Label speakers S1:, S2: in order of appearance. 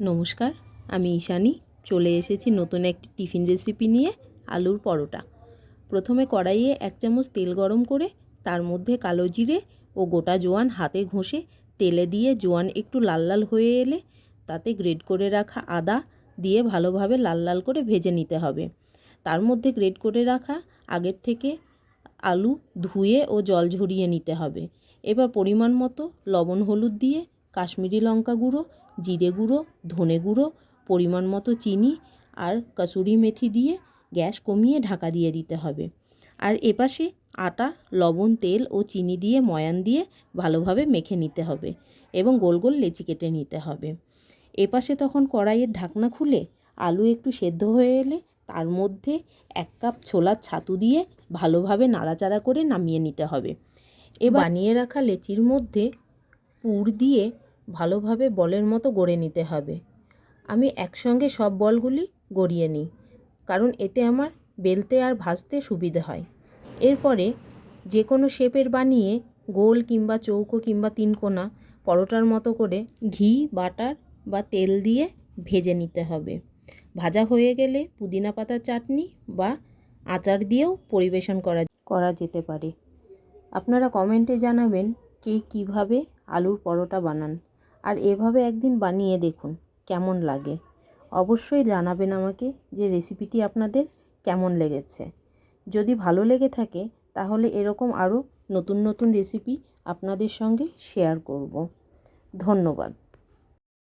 S1: নমস্কার, আমি ঈশানী। চলে এসেছি নতুন একটি টিফিন রেসিপি নিয়ে আলুর পরোটা। প্রথমে কড়াইয়ে এক চামচ তেল গরম করে, তার মধ্যে কালো জিরে ও গোটা জোয়ান হাতে ঘষে তেলে দিয়ে জোয়ান একটু লাল লাল হয়ে এলে তাতে গ্রেড করে রাখা আদা দিয়ে ভালোভাবে লাল লাল করে ভেজে নিতে হবে। তার মধ্যে গ্রেড করে রাখা আগের থেকে আলু ধুয়ে ও জল ঝরিয়ে নিতে হবে। এবার পরিমাণ মতো লবণ হলুদ দিয়ে কাশ্মীরি লঙ্কা গুঁড়ো জিরে গুঁড়ো, ধনে গুঁড়ো, পরিমাণ মতো চিনি আর কসুরি মেথি দিয়ে গ্যাস কমিয়ে ঢাকা দিয়ে দিতে হবে। আর এপাশে আটা, লবণ, তেল ও চিনি দিয়ে ময়ান দিয়ে ভালোভাবে মেখে নিতে হবে এবং গোল গোল লেচি কেটে নিতে হবে। এপাশে তখন কড়াইয়ের ঢাকনা খুলে আলু একটু সেদ্ধ হয়ে এলে তার মধ্যে এক কাপ ছোলার ছাতু দিয়ে ভালোভাবে নাড়াচাড়া করে নামিয়ে নিতে হবে। এ বানিয়ে রাখা লেচির মধ্যে পুর দিয়ে ভালোভাবে বলের মতো গড়ে নিতে হবে। আমি একসঙ্গে সব বলগুলি গড়িয়ে নিই, কারণ এতে আমার বেলতে আর ভাজতে সুবিধে হয়। এরপরে যে কোনো শেপের বানিয়ে গোল কিংবা চৌকো কিংবা তিনকোনা পরোটার মতো করে ঘি, বাটার বা তেল দিয়ে ভেজে নিতে হবে। ভাজা হয়ে গেলে পুদিনা পাতার চাটনি বা আচার দিয়েও পরিবেশন করা করা যেতে পারে। আপনারা কমেন্টে জানাবেন কে কীভাবে আলুর পরোটা বানান। আর এভাবে একদিন বানিয়ে দেখুন, কেমন লাগে। অবশ্যই জানাবেন আমাকে যে রেসিপিটি আপনাদের কেমন লেগেছে। যদি ভালো লেগে থাকে, তাহলে এরকম আরও নতুন নতুন রেসিপি আপনাদের সঙ্গে শেয়ার করব। ধন্যবাদ।